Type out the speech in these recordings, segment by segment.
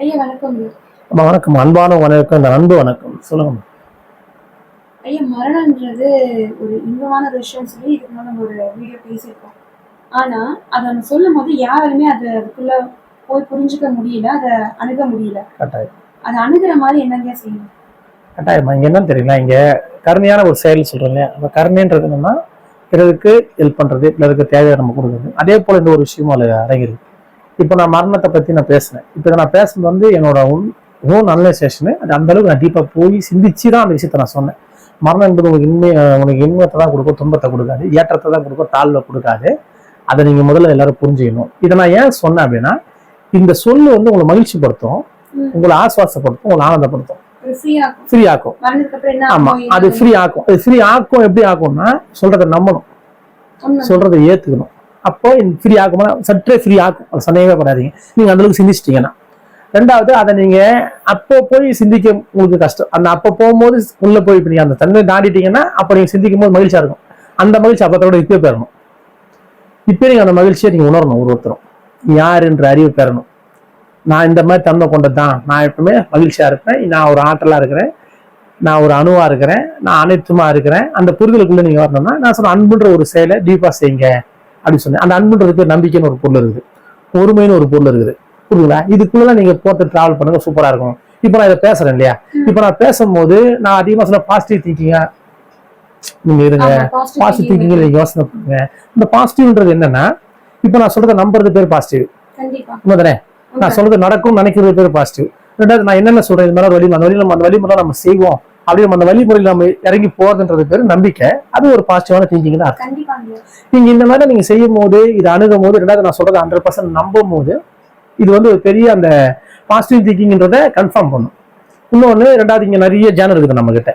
ஐயா வணக்கம் அம்மா வணக்கம். அன்பான வணக்கம். இந்த அன்பு வணக்கம். சொல்லுங்க ஐயா மரணம்ன்றது ஒரு இன்பமான ஒரு விஷயம் சொல்லி இதுக்கு முன்னாடி நம்ம ஒரு வீடியோ பேசியிருக்கோம். ஆனா அதை நம்ம சொல்லும் போது யாராலுமே அது அதுக்குள்ள போய் புரிஞ்சுக்க முடியல அதை அணுக முடியல. கட்டாயம். அதை அணுகிற மாதிரி என்னங்க செய்யணும்? கட்டாயமா இங்க என்னன்னு தெரியல இங்க கருணையான ஒரு செயல் இல்லையா? அந்த கருணைன்றது என்னன்னா பிறருக்கு ஹெல்ப் பண்றது பிறருக்கு தேவையை நம்ம கொடுக்குறது. அதே போல இந்த ஒரு விஷயமும் அதுல அடங்கிருக்கு இப்போ நான் மரணத்தை பத்தி நான் பேசினேன் இப்போ நான் பேசுறது வந்து என்னோட ஓன் அனலைசேஷனு அது அந்த அளவுக்கு நான் டீப்பா போய் சிந்திச்சு தான் அந்த விஷயத்த நான் சொன்னேன். மரணம் என்பது உங்களுக்கு இன்மை உனக்கு இன்பத்தை தான் கொடுக்கும் துன்பத்தை கொடுக்காது ஏற்றத்தை தான் கொடுக்கும் தாழ்வை கொடுக்காது. அதை நீங்க முதல்ல எல்லாரும் புரிஞ்சுக்கணும். இதை நான் ஏன் சொன்னேன் அப்படின்னா இந்த சொல்லு வந்து உங்களை மகிழ்ச்சிப்படுத்தும். உங்களை ஆசுவாசப்படுத்தும் உங்களை ஆனந்தப்படுத்தும். ஃப்ரீ ஆக்கும் ஆமா? அது ஃப்ரீ ஆக்கும் அது ஃப்ரீ ஆக்கும் எப்படி ஆக்கும்னா சொல்றதை நம்பணும். சொல்றதை ஏத்துக்கணும். அப்போ ஃப்ரீ ஆகுமா? சற்றே ஃப்ரீ ஆகும். அது சந்தேகமே படாதீங்க. நீங்க அந்தளவுக்கு சிந்திச்சிட்டிங்கன்னா சிந்திச்சிட்டீங்கன்னா. ரெண்டாவது அதை நீங்க அப்போ போய் சிந்திக்க உங்களுக்கு கஷ்டம். அந்த அப்போ போகும்போது உள்ளே போய் இப்போ நீங்க அந்த தன்மையை தாண்டிட்டீங்கன்னா அப்போ நீங்கள் சிந்திக்கும் போது மகிழ்ச்சியாக இருக்கும். அந்த மகிழ்ச்சி அப்பத்தோட இப்போ பெறணும். இப்போ நீங்க அந்த மகிழ்ச்சியை நீங்க உணரணும் ஒரு ஒருத்தரும். யார் என்ற அறிவு பெறணும். நான் இந்த மாதிரி தன்மை கொண்டது தான் நான் எப்பவுமே மகிழ்ச்சியா இருப்பேன் நான் ஒரு ஆற்றலா இருக்கிறேன். நான் ஒரு அணுவா இருக்கிறேன். நான் அனைத்துமா இருக்கிறேன். அந்த புரிதலுக்குள்ளே நீங்க வரணும்னா நான் சொன்ன அன்புன்ற ஒரு செயலை டீப்பாக செய்யுங்க. அப்படின்னு சொன்னேன். அந்த அன்புன்றதுக்கு நம்பிக்கைன்னு ஒரு பொருள் இருக்குது. பொறுமைன்னு ஒரு பொருள் இருக்குது. புரியுங்களா இதுக்குள்ள நீங்க போட்டு டிராவல் பண்ணுங்க சூப்பரா இருக்கும். இப்போ நான் இதை பேசுறேன் இல்லையா? இப்போ நான் பேசும்போது நான் அதிகமா சொல்ல பாசிட்டிவ் திங்கிங்கா நீங்க இருங்க. பாசிட்டிவ். திங்கிங் நீங்க யோசனை பண்ணுங்க. இந்த பாசிட்டிவ்ன்றது என்னன்னா இப்போ நான் சொல்றதை நம்புறது பேர் பாசிட்டிவ் உண்மைதானே? நான் சொல்றது நடக்கும் நினைக்கிறது பேர் பாசிட்டிவ் ரெண்டாவது நான் என்னென்ன சொல்றேன்? இது மாதிரி வழி அந்த வழி நம்ம அந்த வழிமுறை நம்ம செய்வோம். அப்படி நம்ம அந்த வழிமுறையில் நம்ம இறங்கி போறதுன்றது பேர் நம்பிக்கை. அது ஒரு பாசிட்டிவான திங்கிங் தான் நீங்க இந்த மாதிரி நீங்க செய்யும் போது இதை அணுகும் போது ரெண்டாவது நான் சொல்றது ஹண்ட்ரட் பர்சன்ட் நம்பும் போது இது வந்து ஒரு பெரிய அந்த பாசிட்டிவ் திங்கிங்ன்றத கன்ஃபார்ம் பண்ணும். இன்னொன்று ரெண்டாவது இங்க நிறைய ஜேனல் இருக்குது நம்ம கிட்ட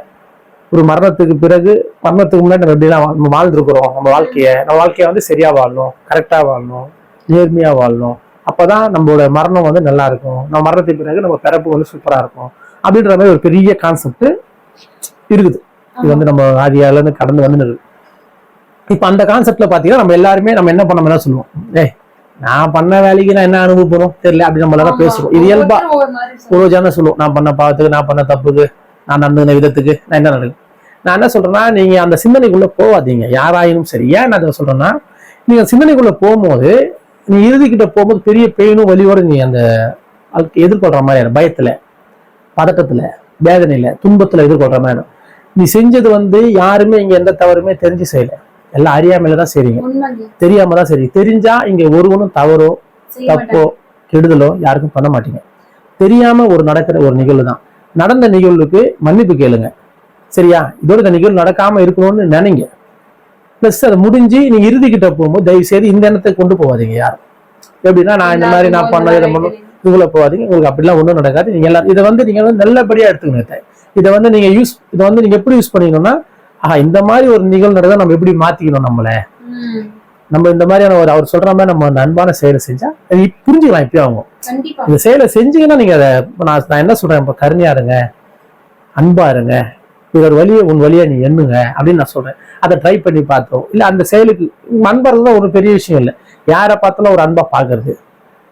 ஒரு மரணத்துக்கு பிறகு மரணத்துக்கு முன்னாடி நம்ம எப்படிலாம் நம்ம வாழ்ந்துருக்குறோம். நம்ம வாழ்க்கைய நம்ம வாழ்க்கைய வந்து சரியா வாழணும் கரெக்டா வாழணும் நேர்மையா வாழணும். அப்பதான் நம்மளோட மரணம் வந்து நல்லா இருக்கும். நம்ம மரணத்துக்கு பிறகு நம்ம பிறப்பு வந்து சூப்பரா இருக்கும். அப்படின்ற மாதிரி ஒரு பெரிய கான்செப்ட் இருக்குது. இது வந்து நம்ம ஆதியால இருந்து கடந்து வந்து இப்ப அந்த கான்செப்ட்ல பாத்தீங்கன்னா நம்ம எல்லாருமே நம்ம என்ன பண்ண என்ன சொல்லுவோம். ஏய் நான் பண்ண வேலைக்கு நான் என்ன அனுபவப்படும் தெரியல அப்படி நம்ம எல்லாம் பேசுவோம். இது இயல்பா மாதிரி. ஒரு ஜான சொல்லுவோம். நான் பண்ண பாவத்துக்கு நான் பண்ண தப்புக்கு நான் நடந்துன விதத்துக்கு நான் என்ன நடக்கும் நான் என்ன சொல்றேன்னா நீங்க அந்த சிந்தனைக்குள்ள போகாதீங்க. யாராயினும் சரி. ஏன் நான் அதை சொல்றேன்னா நீங்க சிந்தனைக்குள்ள போகும்போது நீ இறுதிக்கிட்ட போகும்போது பெரிய பெயினும் வலியோட நீ அந்த எதிர்கொள்ற மாதிரி. பயத்துல பதட்டத்துல வேதனையில துன்பத்துல எதிர்கொள்ற மாதிரி. நீ செஞ்சது வந்து யாருமே இங்க எந்த தவறுமே தெரிஞ்சு செய்யல. எல்லாம் அறியாமையில தான் செய்றீங்க. தெரியாம தான் சரி தெரிஞ்சா இங்க ஒருவனும் தவறோ தப்போ கெடுதலோ யாருக்கும் பண்ண மாட்டீங்க. தெரியாம ஒரு நடக்கிற ஒரு நிகழ்வு தான். நடந்த நிகழ்வுக்கு மன்னிப்பு கேளுங்க. சரியா? இதோட இந்த நிகழ்வு நடக்காம இருக்கணும்னு நினைங்க. பிளஸ் அது முடிஞ்சு நீங்க இறுதிக்கிட்ட போகும்போது தயவு செய்து இந்த எண்ணத்தை கொண்டு போகாதீங்க யாரும். எப்படின்னா நான் இந்த மாதிரி நான் பண்ண இதை பண்ண இதுக்குள்ள போகாதீங்க. உங்களுக்கு அப்படிலாம் ஒன்றும் நடக்காது. நீங்க எல்லாரும் இதை வந்து நீங்க வந்து நல்லபடியா எடுத்துக்கணும் இதை. வந்து நீங்க யூஸ் இதை வந்து நீங்க எப்படி யூஸ் பண்ணீங்கன்னா ஆஹா இந்த மாதிரி ஒரு நிகழ்வு நடந்தா நம்ம எப்படி மாத்திக்கணும் நம்மள? நம்ம இந்த மாதிரியான ஒரு அவர் சொல்ற மாதிரி நம்ம அந்த அன்பான செயலை செஞ்சா அது புரிஞ்சுக்கலாம் இப்பயும் அவங்க. இந்த செயலை செஞ்சீங்கன்னா நீங்க அதை நான் நான் என்ன சொல்றேன்? இப்ப கருணையா இருங்க. அன்பா இருங்க. இவர் வழியை உன் வழியை நீ எண்ணுங்க அப்படின்னு நான் சொல்றேன். அதை ட்ரை பண்ணி பார்த்தோம் இல்ல அந்த செயலுக்கு அன்பர்கள் தான் ஒரு பெரிய விஷயம் இல்லை. யாரை பார்த்தாலும் ஒரு அன்பா பாக்குறது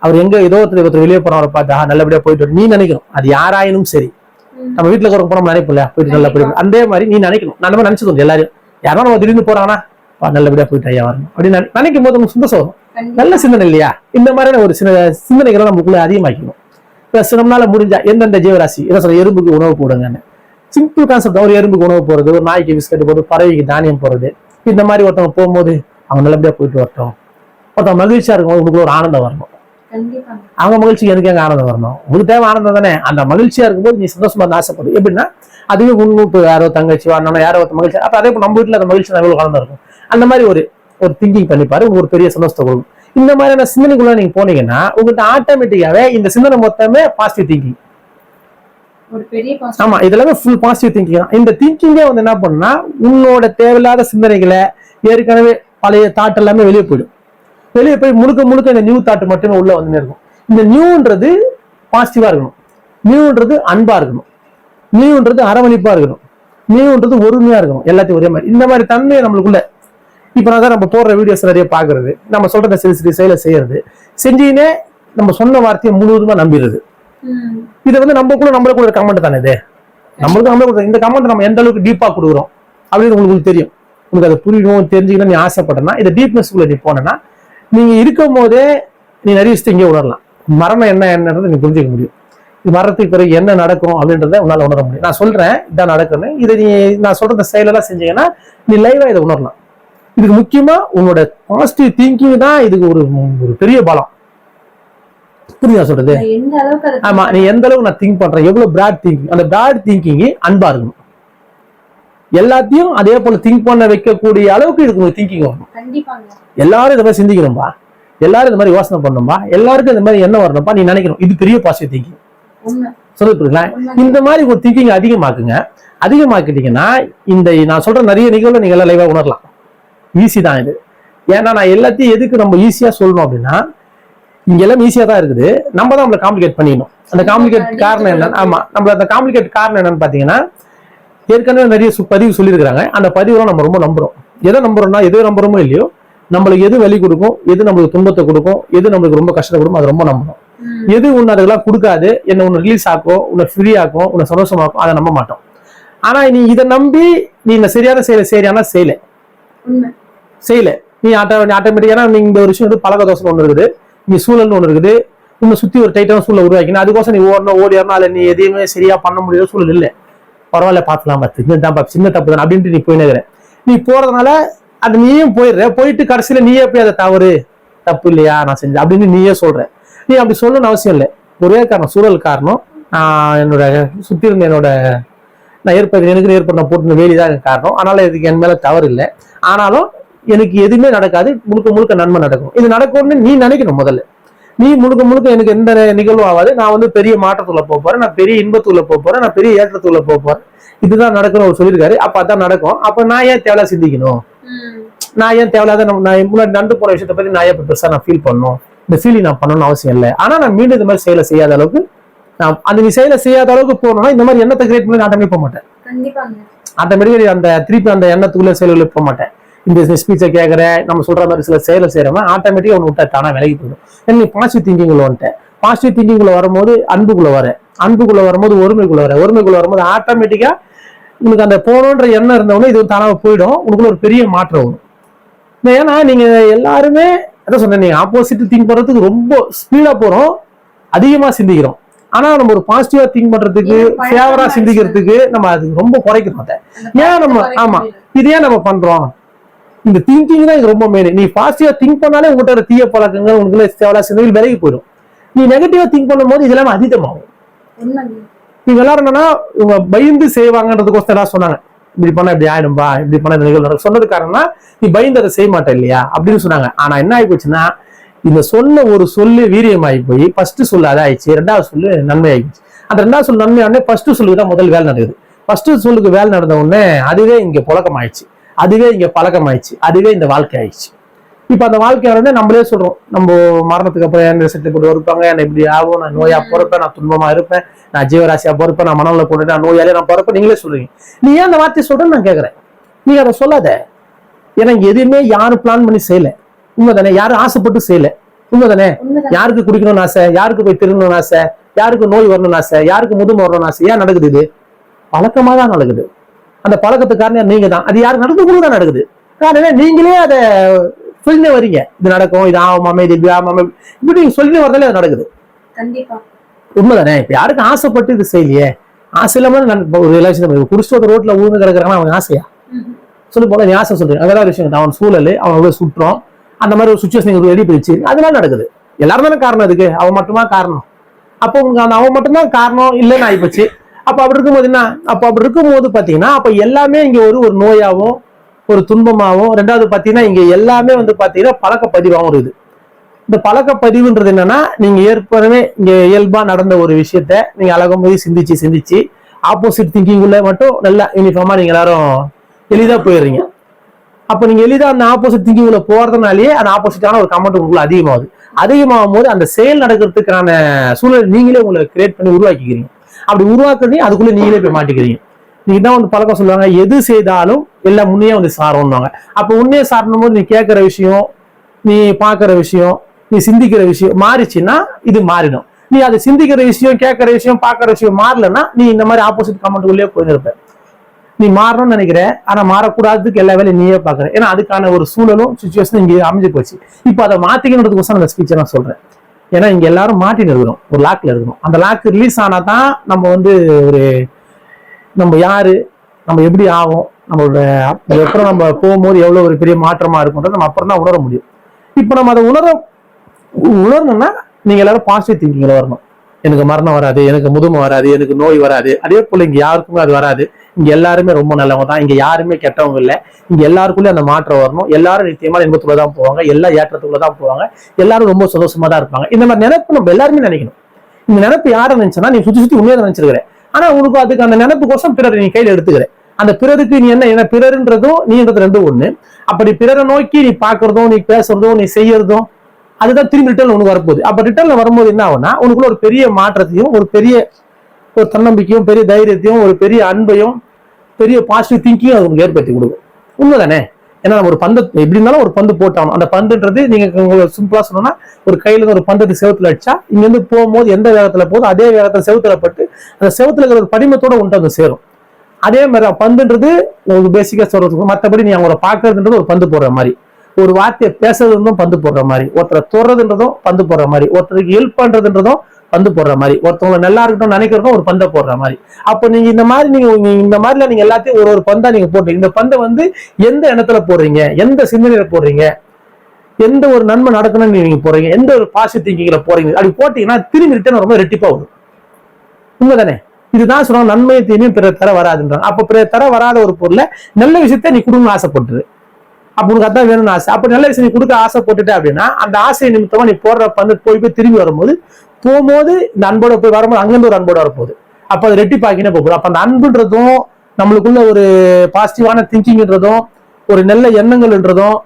அவர் எங்க ஏதோ ஒருத்தர் ஒருத்தர் வெளியே போறவரை பார்த்தா "ஆ, நல்லபடியா போயிட்டு வரு." நீ நினைக்கணும். அது யாராயினும் சரி. நம்ம வீட்டுல இருக்கிற போனோம் நினைப்போம் இல்லையா போயிட்டு நல்லபடியா அதே மாதிரி நீ நினைக்கணும். நான் நம்ம நினைச்சுக்கணும் எல்லாரும் யாரும் நம்ம திடீர்னு போறாங்கன்னா "பா, நல்லபடியா போயிட்டு ஐயா வரணும். அப்படின்னு நினை- நினைக்கும் போது நமக்கு சந்தோஷம் வரும். நல்ல சிந்தனை இல்லையா? இந்த மாதிரியான ஒரு சில சிந்தனைகளை நமக்குள்ள அதிகமாக்கணும் இப்ப நம்மளால முடிஞ்சா எந்தெந்த ஜீவராசி என்ன சொல்ற எறும்புக்கு உணவு போடுங்கன்னு. சிம்பிள் கான்செப்ட் ஒரு எறும்புக்கு உணவு போறது ஒரு நாய்க்கு பிஸ்கட் போடுறது பறவைக்கு தானியம் போடுறது. இந்த மாதிரி ஒருத்தவங்க போகும்போது அவங்க நல்லபடியா போயிட்டு வரட்டும். ஒருத்தவங்க மகிழ்ச்சியா இருக்கும் உங்களுக்குள்ள ஒரு ஆனந்தம் வரணும். அவங்க மகிழ்ச்சி எனக்கு எங்க ஆனந்தம் வரணும்? உங்களுக்கு தேவை ஆனந்தம் தானே? அந்த மகிழ்ச்சியா இருக்கும்போது நீ சந்தோஷமா இருந்தா ஆசைப்படு. எப்படின்னா அதுவே இப்போ யாரோ தங்கச்சி அண்ணனோ யாரோ ஒருத்த மகிழ்ச்சி. அப்ப அதே போல நம்ம வீட்டுல அந்த மகிழ்ச்சி எவ்வளவு ஆனந்தம் இருக்கும். அந்த மாதிரி ஒரு ஒரு திங்கிங் பண்ணி பாரு உங்களுக்கு ஒரு பெரிய சந்தோஷத்தை கொடுக்கும். இந்த மாதிரியான சிந்தனைக்குள்ள நீங்க போனீங்கன்னா உங்கள்கிட்ட ஆட்டோமேட்டிக்காவே இந்த சிந்தனை மொத்தமே பாசிட்டிவ் திங்கிங். ஆமா இதெல்லாமே ஃபுல் பாசிட்டிவ் திங்கிங் தான். இந்த திங்கிங்கே வந்து என்ன பண்ணுன்னா உன்னோட தேவையில்லாத சிந்தனைகளை ஏற்கனவே பழைய தாட் எல்லாமே வெளியே போயிடும். வெளியே போய் முழுக்க முழுக்க இந்த நியூ தாட் மட்டுமே உள்ள வந்து இருக்கும். இந்த நியூன்றது பாசிட்டிவா இருக்கணும். நியூன்றது அன்பா இருக்கணும். நியூன்றது அரவணைப்பா இருக்கணும். நியூன்றது ஒருமையா இருக்கணும். எல்லாத்தையும் ஒரே மாதிரி. இந்த மாதிரி தன்மையை நம்மளுக்குள்ள. இப்ப நான் தான் நம்ம போடுற வீடியோஸ் நிறைய பாக்குறது. நம்ம சொல்றத சிறு சிறு செயலை செய்யறது. செஞ்சீங்கன்னே நம்ம சொன்ன வார்த்தையை முழுவதுமா நம்பிடுறது. இது வந்து நம்மக்குள்ள நம்மளுக்குள்ள ஒரு கமெண்ட் தானே இது? நம்மளுக்கு நம்மளுக்கு இந்த கமெண்ட் நம்ம எந்த அளவுக்கு டீப்பா கொடுக்குறோம்? அப்படின்னு உங்களுக்கு தெரியும். உங்களுக்கு அது புரியணும் தெரிஞ்சுக்கணும் நீ ஆசைப்பட்டனா இந்த டீப்னஸ்க்குள்ள நீ போனேன்னா நீங்க இருக்கும் போதே நீ நிறைய விஷயத்தை இங்கே உணரலாம். மரணம் என்ன என்னன்றதை நீ புரிஞ்சுக்க முடியும். மரணத்துக்கு பிறகு என்ன நடக்கும் அப்படின்றத உன்னால உணர முடியும். நான் சொல்றேன் இதான் நடக்குன்னு இதை நீ நான் சொல்ற செயலெல்லாம் செஞ்சீங்கன்னா நீ லைவா இதை உணரலாம். இதுக்கு முக்கியமா உன்னோட பாசிட்டிவ் திங்கிங் தான் இதுக்கு ஒரு ஒரு பெரிய பலம். புரியுதா சொல்றது? ஆமா நீ எந்த அளவுக்கு நான் திங்க் பண்றேன்? எவ்வளவு பிராட் திங்கிங் அந்த பிராட் திங்கிங் அன்பா இருக்கணும். எல்லாத்தையும் அதே போல திங்க் பண்ண வைக்கக்கூடிய அளவுக்கு இதுக்கு திங்கிங் வரணும் எல்லாரும் இந்த மாதிரி சிந்திக்கணும்பா? எல்லாரும் இந்த மாதிரி யோசனை பண்ணணும்பா எல்லாருக்கும் இந்த மாதிரி என்ன வரணும்பா? நீ நினைக்கணும். இது பெரிய பாசிட்டிவ் திங்கிங் உண்மை. இந்த மாதிரி ஒரு திங்கிங் அதிகமாக்குங்க. அதிகமாக்கிட்டீங்கன்னா இந்த நான் சொல்ற நிறைய நிகழ்வு நீங்க எல்லாம் லைவா உணரலாம். ஈஸி தான் இது. ஏன்னா நான் எல்லாத்தையும் எதுக்கு நம்ம ஈஸியா சொல்லணும் அப்படின்னா இங்க எல்லாம் ஈஸியா தான் இருக்குது. நம்ம தான் நம்மளை காம்ப்ளிகேட் பண்ணிக்கணும் அந்த காம்ப்ளிகேட் காரணம் என்னன்னு ஆமா. நம்ம அந்த காம்ப்ளிகேட் காரணம் என்னன்னு பாத்தீங்கன்னா ஏற்கனவே நிறைய பதிவு சொல்லியிருக்கிறாங்க. அந்த பதிவுலாம் நம்ம ரொம்ப நம்புறோம். எதை நம்புறோம்னா எது நம்புறோமோ இல்லையோ நம்மளுக்கு எது வலி கொடுக்கும் எது நம்மளுக்கு துன்பத்தை கொடுக்கும் எது நம்மளுக்கு ரொம்ப கஷ்டத்தை கொடுக்கும் அது ரொம்ப நம்புறோம். எது உன்னை அதெல்லாம் கொடுக்காது என்ன உன்னை ரிலீஸ் ஆக்கும் உன்னை ஃப்ரீ ஆக்கும் உன்னை சந்தோஷமாக்கும் அதை நம்ப மாட்டோம். ஆனா நீ இதை நம்பி நீ இந்த சரியான செயலை சரியான செய்யல. செய்யல. நீ ஆட்டோ ஆட்டோமேட்டிக்கான நீங்க இந்த ஒரு விஷயம் வந்து பழக்க தோசை ஒன்று இருக்குது. நீ சூழல்னு ஒன்று இருக்குது. உன்னை சுத்தி ஒரு டைட்டான சூழலை உருவாக்கினா அதுக்கோசம் நீ ஓடணும் ஓடி வரணும் அதில் நீ எதையுமே சரியா பண்ண முடியாத சூழல் இல்லை. பரவாயில்ல பார்த்துலாம் பார்த்து. சின்ன தான் சின்ன தப்பு தான் அப்படின்ட்டு நீ போயினுக்கிறேன் நீ போறதுனால அது நீயும் போயிடுற போயிட்டு கடைசியில நீயே போய் அதை தவறு. தப்பு இல்லையா நான் செஞ்சேன் அப்படின்னு நீயே சொல்ற. நீ அப்படி சொல்லணும்னு அவசியம் இல்லை. ஒரே காரணம் சூழல் காரணம். நான் என்னோட சுத்தி இருந்த என்னோட நான் ஏற்பது எனக்கு ஏற்பட்ட போட்டு வேலி தான் காரணம். அதனால இதுக்கு என் மேல தவறு இல்லை. ஆனாலும் எனக்கு எதுவுமே நடக்காது. முழுக்க முழுக்க நன்மை நடக்கும். இது நடக்கும்னு நீ நினைக்கணும் முதல்ல. நீ முழுக்க முழுக்க எனக்கு எந்த நிகழ்வும் ஆகாது. நான் வந்து பெரிய மாற்றத்துக்குள்ள போக போறேன். நான் பெரிய இன்பத்துக்குள்ள போக போறேன். நான் பெரிய ஏற்றத்துக்குள்ள போக போறேன். இதுதான் நடக்கணும் அவர் சொல்லியிருக்காரு. அப்ப அதான் நடக்கும். அப்ப நான் ஏன் தேவையில்ல சிந்திக்கணும். நான் ஏன் தேவையில்லாத நம்ம நான் முன்னாடி நடந்து போன விஷயத்தை பத்தி நான் ஏன் பெருசா நான் ஃபீல் பண்ணணும்? இந்த ஃபீலிங் நான் பண்ணணும்னு அவசியம் இல்லை. ஆனா நான் மீண்டும் இந்த மாதிரி செயலை செய்யாத அளவுக்கு நான் அந்த செயலை செய்யாத அளவுக்கு போகணும்னா இந்த மாதிரி எண்ணத்தை கிரியேட் பண்ணி நான் போக மாட்டேன். ஆட்டோமேட்டிக்கலி அந்த திருப்பி அந்த எண்ணத்துக்குள்ள செயல்களுக்கு போக மாட்டேன். இந்த ஸ்பீச்சை கேட்குற நம்ம சொல்ற மாதிரி சில செயலை செய்யறவன் ஆட்டோமேட்டிக்காக ஒன்று விட்டா தானா விலகி போயிடும். நீ பாசிட்டிவ் திங்கிங்குள்ள வந்துட்டேன் பாசிட்டிவ் திங்கிங்குள்ள வரும்போது அன்புக்குள்ள வர. அன்புக்குள்ள வரும்போது ஒருமைக்குள்ள வர. ஒருமைக்குள்ள வரும்போது ஆட்டோமேட்டிக்கா உனக்கு அந்த போகணுன்ற எண்ணம் இருந்தவொடனே இது தானாக போயிடும். உனக்குள்ள ஒரு பெரிய மாற்றம் வரும். ஏன்னா நீங்க எல்லாருமே அதான் சொன்னேன் நீங்க ஆப்போசிட் திங்க் பண்றதுக்கு ரொம்ப ஸ்பீடா போறோம். அதிகமா சிந்திக்கிறோம். ஆனா நம்ம ஒரு பாசிட்டிவா திங்க் பண்றதுக்கு ஃபேவரா? சிந்திக்கிறதுக்கு நம்ம அது ரொம்ப குறைக்கிறோம் ஏன் நம்ம ஆமா. இது ஏன் நம்ம பண்றோம்? இந்த திங்கிங் தான் இது ரொம்ப மெயின் நீ பாசிட்டிவா திங்க் பண்ணாலே உங்ககிட்ட ஒரு தீய பழக்கங்கள் உங்களுக்குள்ள தேவையில்லாத சிந்தனைகள் விலகி போயிடும். நீ நெகட்டிவா திங்க் பண்ணும்போது இதெல்லாம் அதிகமாகும். உண்மைங்க நீ விளாடுனா இவங்க பயந்து செய்வாங்கன்றதுக்கோசம் எல்லாம் சொன்னாங்க. இப்படி பண்ணா இப்படி ஆயிடும்பா இப்படி பண்ணா இந்த நிகழ்வு. சொன்னது காரணம்னா நீ பயந்து அதை செய்ய மாட்ட இல்லையா? அப்படின்னு சொன்னாங்க. ஆனா என்ன ஆகி போச்சுன்னா இந்த சொன்ன ஒரு சொல்லு வீரியமாகி போய் ஃபர்ஸ்ட் சொல்லு அதாயிடுச்சு ரெண்டாவது சொல்லு நன்மை ஆயிடுச்சு. அந்த ரெண்டாவது சொல்லு நன்மை உடனே ஃபர்ஸ்ட் சொல்லுக்கு தான் முதல் வேலை நடக்குது. ஃபர்ஸ்ட் சொல்லுக்கு வேலை நடந்த உடனே அதுவே இங்க புழக்கம் ஆயிடுச்சு அதுவே இங்க பழக்கம் ஆயிடுச்சு அதுவே இந்த வாழ்க்கை ஆயிடுச்சு. இப்ப அந்த வாழ்க்கை வந்து நம்மளே சொல்றோம். நம்ம மரணத்துக்கு அப்புறம் என்ன செட்டு போட்டு இருப்பாங்க? என்ன இப்படி ஆகும் நான் நோயா பிறப்பேன் நான் துன்பமா இருப்பேன் நான் ஜீவராசியா பிறப்பேன் நான் மனநில போட்டு நான் நோயாலே நான் பிறப்பேன். நீங்களே சொல்றீங்க. நீ ஏன் அந்த வார்த்தையை சொல்றேன்னு நான் கேட்கறேன் நீங்க அதை சொல்லாத. ஏன்னா எதுவுமே யாரும் பிளான் பண்ணி செய்யல. உண்மைதானே? யாரும் ஆசைப்பட்டு செய்யல. உண்மைதானே? உண்மைதான். யாருக்கு குடிக்கணும்னு ஆசை? யாருக்கு போய் திரும்பணும்னு ஆசை? யாருக்கு நோய் வரணும்னு ஆசை? யாருக்கு முதுமை வரணும்னு ஆசை? ஏன் நடக்குது இது? பழக்கமா தான் நடக்குது. அந்த பழக்கத்துக்கு காரணம் நீங்க தான் அது யாருக்கு நடந்து கூட தான் நடக்குது. காரணம் நீங்களே அதை சொல்லினே வரீங்க. இது நடக்கும் இது ஆமாமே இது ஆமாமே இப்படி நீங்க சொல்லினே வரதாலே அது நடக்குது. கண்டிப்பா. உண்மைதானே? இப்ப யாருக்கும் ஆசைப்பட்டு இது செய்யலையே? ஆசை இல்லாம நான் ஒரு ரிலேஷன் குடிச்சிட்டு ஒரு ரோட்ல ஊர்ந்து கிடக்குறாங்கன்னா அவங்க ஆசையா. சொல்லி போல நீ ஆசை சொல்றேன் அதெல்லாம் விஷயம். அவன் சூழல் அவன் எவ்வளவு சுற்றம் அந்த மாதிரி ஒரு சுச்சுவேஷன் ரெடி போயிடுச்சு. அதனால நடக்குது. எல்லாரும் தானே காரணம் அதுக்கு? அவன் மட்டுமா காரணம். அப்போ உங்க அந்த அவன் மட்டும்தான் காரணம் இல்லைன்னு ஆயிப்போச்சு. அப்ப அப்படி இருக்கும்போது என்ன? அப்ப அப்படி இருக்கும்போது பாத்தீங்கன்னா அப்ப எல்லாமே இங்க ஒரு ஒரு நோயாவும் ஒரு துன்பமாகவும் ரெண்டாவது பார்த்தீங்கன்னா இங்க எல்லாமே வந்து பார்த்தீங்கன்னா பழக்கப்பதிவாகவும் இருக்குது. இந்த பழக்கப்பதிவுன்றது என்னன்னா நீங்க ஏற்கனவே இங்க இயல்பா நடந்த ஒரு விஷயத்த நீங்க அழகும் போய் சிந்திச்சு சிந்திச்சு ஆப்போசிட் திங்கிங் உள்ள மட்டும் நல்லா யூனிஃபார்மா நீங்க எல்லாரும் எளிதா போயிடுறீங்க. அப்ப நீங்க எளிதா அந்த ஆப்போசிட் திங்கிங் உள்ள போறதுனாலயே அந்த ஆப்போசிட்டான ஒரு கமெண்ட் உங்களுக்குள்ள அதிகமாகுது. அதிகமாகும் போது அந்த செயல் நடக்கிறதுக்கான சூழல் நீங்களே உங்களை கிரியேட் பண்ணி உருவாக்கிக்கிறீங்க. அப்படி உருவாக்குறதையும் அதுக்குள்ள நீங்களே போய் மாட்டிக்கிறீங்க. நீங்க தான் வந்து பழக்கம் சொல்லுவாங்க எது செய்தாலும் எல்லாம் முன்னே வந்து சாரணும்வாங்க அப்ப உன்னே சாரணும் போது நீ கேட்கிற விஷயம் நீ பார்க்குற விஷயம் நீ சிந்திக்கிற விஷயம் மாறிச்சுன்னா இது மாறிடும். நீ அதை சிந்திக்கிற விஷயம் கேட்கற விஷயம் பாக்குற விஷயம் மாறலன்னா நீ இந்த மாதிரி ஆப்போசிட் கமெண்ட்டுக்குள்ளேயே போயிருப்ப நீ மாறணும்னு நினைக்கிற ஆனா மாறக்கூடாததுக்கு எல்லா வேலையும் நீயே பாக்குற. ஏன்னா அதுக்கான ஒரு சூழலும் சுச்சுவேஷனும் இங்கே அமைஞ்சு போச்சு. இப்போ அதை மாத்திக்கணுன்றதுக்கோசம் அந்த ஸ்பீச்சை நான் சொல்றேன். ஏன்னா இங்க எல்லாரும் மாட்டிட்டு இருக்கிறோம் ஒரு லாக்ல இருக்கணும். அந்த லாக் ரிலீஸ் ஆனா தான் நம்ம வந்து ஒரு நம்ம யாரு நம்ம எப்படி ஆகும் நம்மளோட அப்புறம் நம்ம போகும்போது எவ்வளவு ஒரு பெரிய மாற்றமா இருக்குன்றது நம்ம அப்புறம் தான் உணர முடியும். இப்போ நம்ம அதை உணர உணரணும்னா நீங்க எல்லாரும் பாசிட்டிவ் திங்கிங்ல வரணும். எனக்கு மரணம் வராது எனக்கு முதுமை வராது எனக்கு நோய் வராது. அதே போல இங்க யாருக்குமே அது வராது. இங்க எல்லாருமே ரொம்ப நல்லவங்க தான். இங்க யாருமே கெட்டவங்க இல்ல. இங்க எல்லாருக்குள்ளயும் அந்த மாற்றம் வரணும். எல்லாரும் நிச்சயமான இன்பத்துக்குள்ள தான் போவாங்க. எல்லா ஏற்றத்துக்குள்ள தான் போவாங்க. எல்லாரும் ரொம்ப சந்தோஷமா தான் இருப்பாங்க. இந்த மாதிரி நினைப்பு நம்ம எல்லாருமே நினைக்கணும். இந்த நினைப்பு யாரை நினைச்சனா நீ சுத்தி சுத்தி உண்மையை நினைச்சிருக்கிற. ஆனா உனக்கு அதுக்கு அந்த நினைப்புக்கோசம் பிறரை நீ கையில எடுத்துக்கிற. அந்த பிறருக்கு நீ என்ன என்ன பிறருன்றதும் நீன்றது ரெண்டும் ஒண்ணு. அப்படி பிறரை நோக்கி நீ பாக்குறதும் நீ பேசுறதும் நீ செய்யறதும் அதுதான் திரும்பி ரிட்டர்ன் உனக்கு வரப்போகுது. அப்ப ரிட்டர்ன்ல வரும்போது என்ன ஆகும்னா உனக்குள்ள ஒரு பெரிய மாற்றத்தையும் ஒரு பெரிய ஒரு தன்னம்பிக்கையும் பெரிய தைரியத்தையும் ஒரு பெரிய அன்பையும் பெரிய பாசிட்டிவ் திங்கிங்கும் அது உங்களுக்கு ஏற்படுத்தி கொடுக்கும். உண்மைதானே? ஏன்னா நம்ம ஒரு பந்து எப்படி இருந்தாலும் ஒரு பந்து போட்டாகணும். அந்த பந்துன்றது நீங்கள் உங்களுக்கு சிம்பிளா சொன்னோம்னா ஒரு கையில் ஒரு பந்தத்தை செவுத்துல அடிச்சா இங்கேருந்து போகும்போது எந்த வேகத்தில் போகுதோ அதே வேகத்தில் செவுத்துல பட்டு அந்த செவுத்துல இருக்கிற ஒரு படிமத்தோட உண்டு வந்து சேரும். அதே மாதிரி பந்துன்றது உங்களுக்கு பேசிக்காக சொல்றதுக்கு மற்றபடி நீ அவங்கள பார்க்கறதுன்றது ஒரு பந்து போடுற மாதிரி. ஒரு வார்த்தையை பேசுறதுன்றதும் பந்து போடுற மாதிரி. ஒருத்தரை தொடுறதுன்றதும் பந்து போடுற மாதிரி. ஒருத்தருக்கு ஹெல்ப் பண்ணுறதுன்றதும் பந்து போடுற மாதிரி. ஒருத்தவங்க நல்லா இருக்கட்டும் நினைக்கிறதும் ஒரு பந்தை போடுற மாதிரி. அப்போ நீங்க இந்த மாதிரி நீங்க இந்த மாதிரில நீங்க எல்லாத்தையும் ஒரு ஒரு பந்தா நீங்க போடுறீங்க இந்த பந்தை வந்து எந்த இடத்துல போடுறீங்க? எந்த சிந்தனையில போடுறீங்க? எந்த ஒரு நன்மை நடக்கணும்னு நீங்க போறீங்க? எந்த ஒரு பாசிட்டிவ் திங்கிங்ல போறீங்க? அப்படி போட்டீங்கன்னா திரும்பி ரிட்டர்ன் ரொம்ப ரெட்டிப்பா வரும். உண்மைதானே? இதுதான் சொல்றாங்க நன்மையை தீமையும் பிற தர வராதுன்றாங்க. அப்ப பிற தர வராத ஒரு பொருளை நல்ல விஷயத்த நீ கொடுக்கணும்னு ஆசைப்பட்டுரு. அப்ப உனக்கு அதான் வேணும்னு ஆசை. அப்ப நல்ல விஷயம் நீ கொடுக்க ஆசைப்பட்டுட்ட அப்படின்னா அந்த ஆசை நிமித்தமா நீ போடுற பந்து போய் போய் திரும்பி வரும்போது போகும்போது இந்த அன்போட போய் வரும்போது அங்கேருந்து ஒரு அன்போட வரப்போகுது. அப்போ அது ரெட்டிப்பாக்கினே போகுது. அப்போ அந்த அன்புன்றதும் நம்மளுக்குள்ள ஒரு பாசிட்டிவான திங்கிங்ன்றதும் ஒரு நல்ல எண்ணங்கள்ன்றதும்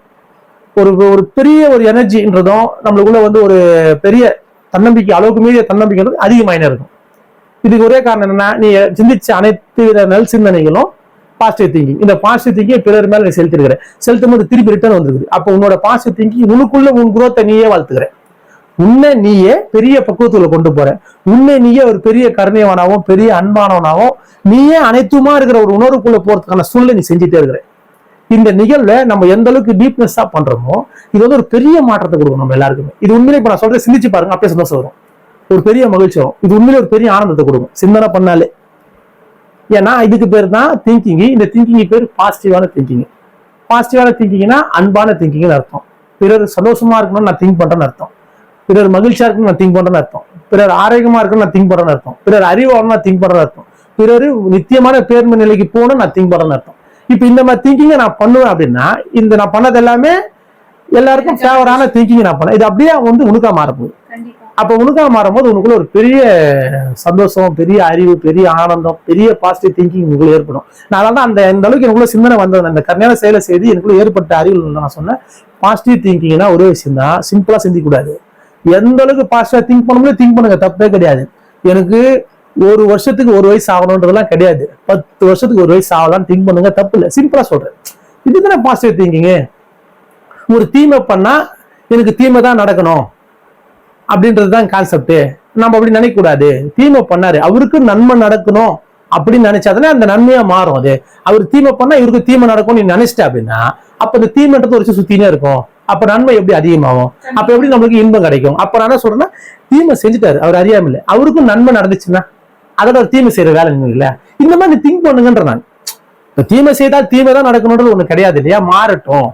ஒரு ஒரு பெரிய ஒரு எனர்ஜின்றதும் நம்மளுக்குள்ள வந்து ஒரு பெரிய தன்னம்பிக்கை அளவுக்கு மீறிய தன்னம்பிக்கைன்றது அதிகமாயினே இருக்கும். இதுக்கு ஒரே காரணம் என்னன்னா நீ சிந்திச்ச அனைத்து வித நல் சிந்தனைகளும் பாசிட்டிவ் திங்கிங் இந்த பாசிட்டிவ் திங்கிங் பிறர் மேல நீ செலுத்திருக்கிற செலுத்தும் போது திருப்பி ரிட்டர்ன் வந்துருக்குது. அப்போ உன்னோட பாசிட்டிவ் திங்கிங் உனக்குள்ள உன் குரோத்தை நீயே வாழ்த்துக்கிறேன் உன்னை நீயே பெரிய பக்குவத்துல கொண்டு போற. உன்னை நீயே ஒரு பெரிய கருணையவனாவும் பெரிய அன்பானவனாவும் நீயே அனைத்துமா இருக்கிற ஒரு உணர்வுக்குள்ள போறதுக்கான சூழ்நிலை நீ செஞ்சுட்டே இருக்கிற. இந்த நிகழ்வை நம்ம எந்த அளவுக்கு டீப்னஸ்ஸா பண்றோமோ இது வந்து ஒரு பெரிய மாற்றத்தை கொடுக்கும் நம்ம எல்லாருக்குமே. இது உண்மையிலே இப்ப நான் சொல்றேன் சிந்திச்சு பாருங்க அப்படியே சந்தோஷம் வரும். ஒரு பெரிய மகிழ்ச்சி வரும். இது உண்மையிலே ஒரு பெரிய ஆனந்தத்தை கொடுக்கும். சிந்தனை பண்ணாலே. ஏன்னா இதுக்கு பேர் தான் திங்கிங் இந்த திங்கிங் பேர் பாசிட்டிவான திங்கிங் பாசிட்டிவான திங்கிங்னா அன்பான திங்கிங்னு அர்த்தம். பிறர் சந்தோஷமா இருக்கணும்னு நான் திங்க் பண்றேன்னு அர்த்தம். பிறர் மகிழ்ச்சியா இருக்கணும்னு நான் திங்க் பண்றேன்னு அர்த்தம். பிறர் ஆரோக்கியமா இருக்கணும்னு நான் திங்க் பண்றேன்னு அர்த்தம். பிறர் அறிவாகணும் நான் திங்க் பண்றேன்னு அர்த்தம். பிறர் நித்தியமான பேர்மை நிலைக்கு போகணும் நான் திங்க் பண்றேன்னு அர்த்தம். இப்போ இந்த மாதிரி திங்கிங்கை நான் பண்ணுவேன் அப்படின்னா இந்த நான் பண்ணது எல்லாமே எல்லாருக்கும் ஃபேவரான திங்கிங் நான் பண்ணேன். இது அப்படியே வந்து உனக்கா மாறப்போகுது. அப்ப உனக்கா மாறும்போது உனக்குள்ள ஒரு பெரிய சந்தோஷம் பெரிய அறிவு பெரிய ஆனந்தம் பெரிய பாசிட்டிவ் திங்கிங் உங்களுக்குள்ள ஏற்படும். நான் அதனால தான் அந்த இந்த அளவுக்கு எனக்குள்ள சிந்தனை வந்தது. அந்த கருணையான செயலை செய்து எனக்குள்ள ஏற்பட்ட அறிவு நான் சொன்னேன் பாசிட்டிவ் திங்கிங்னா ஒரே விஷயம் தான் சிம்பிளா சிந்திக்க கூடாது. எந்த அளவுக்கு பாசிட்டிவா திங்க் பண்ண முடியும் திங்க் பண்ணுங்க. தப்பே கிடையாது. எனக்கு ஒரு வருஷத்துக்கு ஒரு வயசு ஆகணுன்றதெல்லாம் கிடையாது. பத்து வருஷத்துக்கு ஒரு வயசு ஆகலாம்னு திங்க் பண்ணுங்க. தப்பு இல்லை. சிம்பிளா சொல்றேன். இதுதானே பாசிட்டிவ் திங்கிங் ஒரு தீமை பண்ணா எனக்கு தீமை தான் நடக்கணும் அப்படின்றது தான் கான்செப்ட் நம்ம அப்படி நினைக்கக்கூடாது. தீமை பண்ணாரு. அவருக்கு நன்மை நடக்கணும் அப்படின்னு நினைச்சாதானே அந்த நன்மையா மாறும் அது. அவர் தீமை பண்ணா இவருக்கு தீமை நடக்கும்னு நீ நினைச்சிட்ட அப்படின்னா அப்ப அந்த தீமைன்றது ஒரு சுத்தினே இருக்கும். அப்ப நன்மை எப்படி அதிகமாகும்? அப்ப எப்படி நம்மளுக்கு இன்பம் கிடைக்கும்? அப்ப நான் என்ன சொல்றேன்னா தீமை செஞ்சுட்டாரு. அவர் அறியாமல. அவருக்கும் நன்மை நடந்துச்சுன்னா அதோட ஒரு தீமை செய்யற வேலை இல்ல இந்த மாதிரி நீ திங்க் பண்ணுங்கன்ற நான். இப்ப தீமை செய்தால் தீமை தான் நடக்கணுன்றது ஒண்ணு கிடையாது இல்லையா? மாறட்டும்.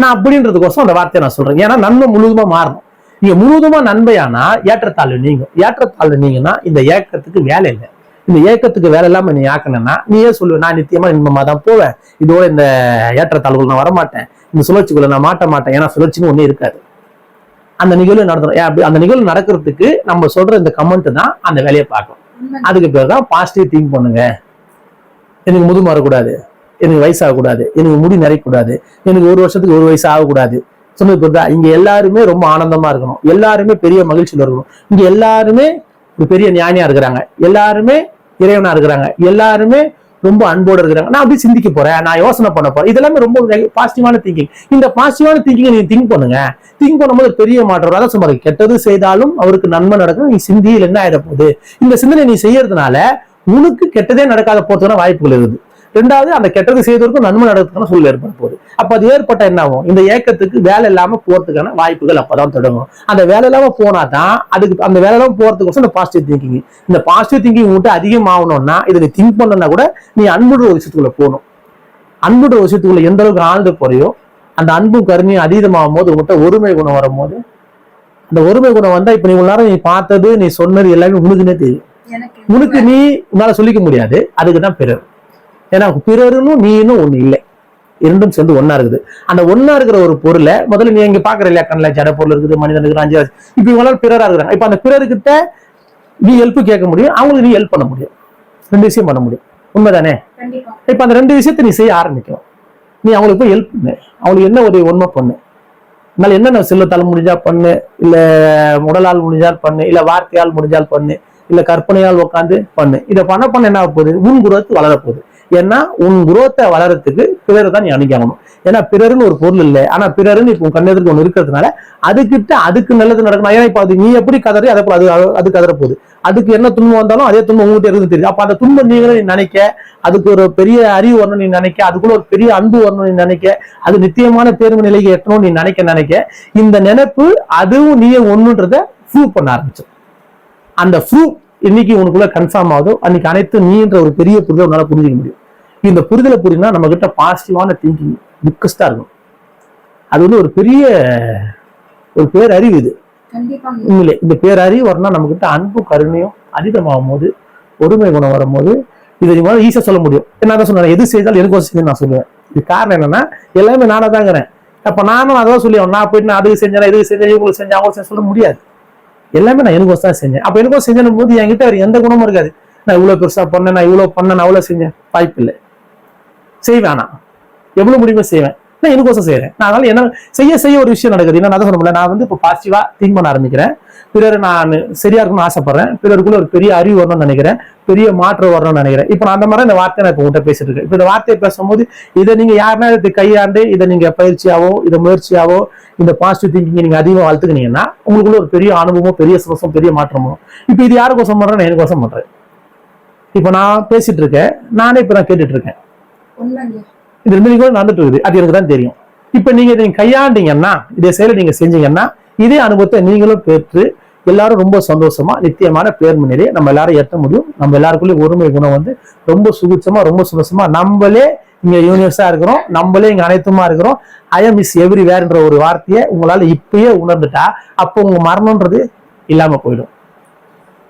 நான் அப்படின்றதுக்கோசம் அந்த வார்த்தையை நான் சொல்றேன். ஏன்னா நன்மை முழுதுமா மாறணும். நீங்க முழுவதுமா நன்மையானா ஏற்றத்தாழ்வு நீங்கும். ஏற்றத்தாழ்வு நீங்கன்னா இந்த ஏக்கத்துக்கு வேலை இல்லை. இந்த ஏக்கத்துக்கு வேலை இல்லாம நீ ஆக்கணும்னா நீயே சொல்லுவேன் நான் நித்தியமா இன்பமா தான் போவேன். இதோட இந்த ஏற்றத்தாழ்வுகள் நான் வரமாட்டேன். இந்த சுழற்சிக்குள்ள நான் மாட்ட மாட்டேன். ஏன்னா சுழற்சின்னு ஒண்ணு இருக்காது. அந்த நிகழ்வு நடந்துடும் ஏன் அப்படி? அந்த நிகழ்வு நடக்கிறதுக்கு நம்ம சொல்ற இந்த கமெண்ட் தான் அந்த வேலையை பார்க்கும். உண்மை அதுக்கு பேர் தான் பாசிட்டிவ் திங்க் பண்ணுங்க. எனக்கு முதுமை வரக்கூடாது எனக்கு வயசாகக்கூடாது. எனக்கு முடி நிறையக்கூடாது. எனக்கு ஒரு வருஷத்துக்கு ஒரு வயசு ஆகக்கூடாது. சொன்னது புரியுதா இங்க எல்லாருமே ரொம்ப ஆனந்தமா இருக்கணும். எல்லாருமே பெரிய மகிழ்ச்சியில இருக்கணும். இங்க எல்லாருமே ஒரு பெரிய ஞானியா இருக்கிறாங்க. எல்லாருமே இறைவனா இருக்கிறாங்க. எல்லாருமே ரொம்ப அன்போடு இருக்கிறாங்க. நான் அப்படி சிந்திக்க போறேன். நான் யோசனை பண்ண போறேன். இதெல்லாமே ரொம்ப பாசிட்டிவான திங்கிங் இந்த பாசிட்டிவான திங்கிங் நீங்க திங்க் பண்ணுங்க. திங்க் பண்ணும்போது பெரிய மாற்றம் அதான் சும்மா கெட்டது செய்தாலும் அவருக்கு நன்மை நடக்கும். நீ சிந்தியில் என்ன ஆயிட போகுது? இந்த சிந்தனை நீ செய்யறதுனால உனக்கு கெட்டதே நடக்காத போறதுக்கான வாய்ப்புகள் இருக்குது. ரெண்டாவது அந்த கெட்டது செய்தவருக்கும் நன்மை நடக்கிறதுக்கான சூழல் ஏற்பட போகுது. அப்ப அது ஏற்பட்ட என்ன ஆகும்? இந்த ஏக்கத்துக்கு வேலை இல்லாம போறதுக்கான வாய்ப்புகள் அப்பதான் தொடங்கும். அந்த வேலை இல்லாம போனா தான் அதுக்கு அந்த வேலை இல்லாம போறதுக்கு இந்த பாசிட்டிவ் திங்கிங் இந்த பாசிட்டிவ் திங்கிங் மட்டும் அதிகமாகணும்னா இதை நீ திங்க் பண்ணனா கூட நீ அன்புன்ற ஒரு விஷயத்துக்குள்ள போகணும். அன்புன்ற ஒரு விஷயத்துக்குள்ள எந்த அளவுக்கு ஆழ்ந்து போறியோ அந்த அன்பும் கருணையும் அதீதமாகும் போது உங்கள்கிட்ட ஒருமை குணம் வரும்போது அந்த ஒருமை குணம் வந்தா இப்ப நீ நேரம் நீ பார்த்தது நீ சொன்னது எல்லாமே உனக்குன்னே தெரியும். உனக்கு நீ உன்னால சொல்லிக்க முடியாது. அதுக்கு தான் பிறர். ஏன்னா பிறருன்னு நீனும் ஒண்ணு இல்லை. இரண்டும் சேர்ந்து ஒண்ணா இருக்குது. அந்த ஒண்ணா இருக்கிற ஒரு பொருளை முதல்ல நீ இங்க பாக்குற இல்லையா கண்ணில் ஜட பொருள் இருக்குது மனிதன் இருக்குது அஞ்சு இப்ப இவங்களால பிறரா இருக்கிறாங்க. இப்ப அந்த பிறர்கிட்ட நீ ஹெல்ப் கேட்க முடியும் அவங்களுக்கு நீ ஹெல்ப் பண்ண முடியும். ரெண்டு விஷயம் பண்ண முடியும். உண்மைதானே? இப்ப அந்த ரெண்டு விஷயத்தை நீ செய்ய ஆரம்பிக்கும் நீ அவங்களுக்கு போய் ஹெல்ப் பண்ணு. அவங்களுக்கு என்ன உதவி உண்மை பண்ணு. அதனால என்னென்ன செல்வத்தால் முடிஞ்சா பண்ணு இல்ல உடலால் முடிஞ்சால் பண்ணு இல்ல வார்த்தையால் முடிஞ்சால் பண்ணு இல்ல கற்பனையால் உட்காந்து பண்ணு. இதை பண்ண பண்ண என்ன ஆகப் போகுது? உன் குரோத் வளரப்போகுது ஏன்னா உன் குரோத்தை வளரத்துக்கு பிறரை தான் நீ அணிக்கணும் ஏன்னா பிறருன்னு ஒரு பொருள் இல்லை. ஆனா பிறருன்னு இப்போ உன் கண்ணெதிர்க்கு ஒன்று இருக்கிறதுனால அதுக்கிட்ட அதுக்கு நல்லது நடக்கணும். ஏன்னா இப்போ அது நீ எப்படி கதறி அதை அது அது கதற போகுது அதுக்கு என்ன துன்பம் வந்தாலும் அதே துன்பம் உங்ககிட்ட இருந்து தெரியும் அப்போ அந்த துன்பம் நீங்களும் நீ நினைக்க அதுக்கு ஒரு பெரிய அறிவு வரணும் நீ நினைக்க அதுக்குள்ள ஒரு பெரிய அன்பு வரணும் நீ நினைக்க அது நித்தியமான தேர்வு நிலைக்கு எட்டணும் நீ நினைக்க நினைக்க இந்த நினைப்பு அதுவும் நீயே ஒண்ணுன்றத ப்ரூவ் பண்ண ஆரம்பிச்சு அந்த ப்ரூவ் இன்னைக்கு உனக்குள்ள கன்ஃபார்ம் ஆகுதோ அன்னைக்கு அனைத்து நீன்ற ஒரு பெரிய புரிதலை உன்னால புரிஞ்சுக்க முடியும். இந்த புரிதலை புரியுனா நம்ம கிட்ட பாசிட்டிவான திங்கிங் டிஸ்கஸ்டா இருக்கும் அது வந்து ஒரு பெரிய ஒரு பேரறிவு இது. உண்மையிலே இந்த பேரறிவு வரணும்னா நம்ம கிட்ட அன்பும் கருணையும் அதிகமாகும் போது ஒருமை குணம் வரும்போது இதை நீங்க ஈஸியா சொல்ல முடியும். என்ன தான் சொன்னேன் எது செய்தாலும் எனக்கு செய்து நான் சொல்லுவேன். இது காரணம் என்னன்னா எல்லாமே நானா தாங்கிறேன் அப்ப நானும் அதான் சொல்லி நான் போயிட்டு நான் அதுக்கு செஞ்சேன் இதுக்கு செஞ்சேன் இவங்களுக்கு செஞ்சேன் அவங்களுக்கு செஞ்சேன் சொல்ல முடியாது. எல்லாமே நான் எனக்கு தான் செஞ்சேன். அப்ப எனக்கும் செஞ்சேன் போது என்கிட்ட வேற எந்த குணமும் இருக்காது. நான் இவ்வளவு பெருசா பண்ணேன் நான் இவ்வளவு பண்ணேன் நான் அவ்வளவு செஞ்சேன். வாய்ப்பு இல்லை செய்வேன் ஆனா. எவ்வளவு முடியுமோ செய்வேன். நான் எனக்கோசம் செய்கிறேன் நான் அதனால என்ன செய்ய செய்ய ஒரு விஷயம் நடக்குது. என்ன நான் சொல்ல முடியல. நான் வந்து இப்போ பாசிட்டிவாக திங்க் பண்ண ஆரம்பிக்கிறேன். பிறர் நான் சரியா இருக்கணும்னு ஆசைப்படுறேன். பிறருக்குள்ள ஒரு பெரிய அறிவு வரணும்னு நினைக்கிறேன். பெரிய மாற்றம் வரணும்னு நினைக்கிறேன். இப்போ நான் அந்த மாதிரி இந்த வார்த்தை நான் இப்போ உங்கள்கிட்ட பேசிட்டு இருக்கேன். இப்போ இந்த வார்த்தையை பேசும்போது இதை நீங்க யாருன்னா இதை கையாண்டு இதை நீங்க பயிற்சியாவோ இதை முயற்சியாவோ இந்த பாசிட்டிவ் திங்கிங் நீங்க அதிகமாக வளர்த்துக்கினீங்கன்னா உங்களுக்குள்ள ஒரு பெரிய அனுபவமோ பெரிய சந்தோஷம் பெரிய மாற்றமோ இப்போ இது யாருக்கோசம் பண்றேன் நான் எனக்கோசம் பண்றேன். இப்போ நான் பேசிட்டு இருக்கேன். நானே இப்போ நான் கேட்டுட்டு இருக்கேன். இது ரெண்டு கூட நடந்துட்டு இருக்குது. அது எனக்கு தான் தெரியும். இப்போ நீங்க இதை நீங்க கையாண்டீங்கன்னா இதை செயலை நீங்க செஞ்சீங்கன்னா இதே அனுபவத்தை நீங்களும் பெற்று எல்லாரும் ரொம்ப சந்தோஷமா நித்தியமான பேர் முன்னிலையை நம்ம எல்லாரும் எட்ட முடியும். நம்ம எல்லாருக்குள்ளேயும் ஒருமை குணம் வந்து ரொம்ப சுபிச்சமா ரொம்ப சந்தோஷமா நம்மளே இங்க யூனிவர்ஸா இருக்கிறோம். நம்மளே இங்க அனைத்துமா இருக்கிறோம். ஐஎம் இஸ் எவ்ரி வேர்ன்ற ஒரு வார்த்தையை உங்களால இப்பயே உணர்ந்துட்டா அப்போ உங்க மரணம்ன்றது இல்லாம போயிடும்.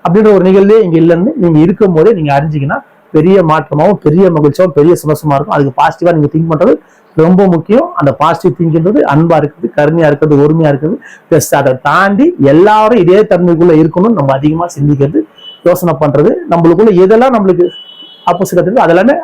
அப்படின்ற ஒரு நிகழ்வே இங்க இல்லைன்னு நீங்க இருக்கும் போதே நீங்க அறிஞ்சிங்கன்னா பெரிய மாற்றமாகவும் பெரிய மகிழ்ச்சியாகவும் பெரிய சந்தோஷமா இருக்கும். அதுக்கு பாசிட்டிவா நீங்க திங்க் பண்றது ரொம்ப முக்கியம். அந்த பாசிட்டிவ் திங்கின்றது அன்பா இருக்குது கருமையா இருக்கிறது ஒருமையா இருக்குது. பிளஸ் அதை தாண்டி எல்லாரும் இதே தன்மைக்குள்ள இருக்கணும்னு நம்ம அதிகமா சிந்திக்கிறது யோசனை பண்றது நம்மளுக்குள்ள எதெல்லாம் நம்மளுக்கு ஆப்போசிட் இருக்குது அதெல்லாமே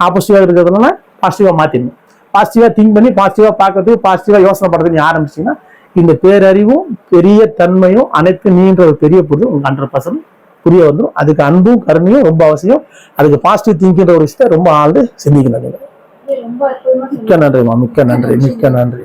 ஆப்போசிட்டிவா இருக்கிறதுனால பாசிட்டிவா மாத்திடணும். பாசிட்டிவா திங்க் பண்ணி பாசிட்டிவா பார்க்கறதுக்கு பாசிட்டிவா யோசனை பண்றதுக்கு ஆரம்பிச்சிங்கன்னா இந்த பேரறிவும் பெரிய தன்மையும் அனைத்து நீன்ற ஒரு பெரிய புரிதல் உங்களுக்கு ஹண்ட்ரட் பர்சன்ட் புரிய வந்துடும் அதுக்கு அன்பும் கருணையும் ரொம்ப அவசியம். அதுக்கு பாசிட்டிவ் திங்கின்ற ஒரு விஷயத்த ரொம்ப ஆழ்ந்து சிந்திக்கணும் நீங்க. மிக்க நன்றிமா மிக்க நன்றி மிக்க நன்றி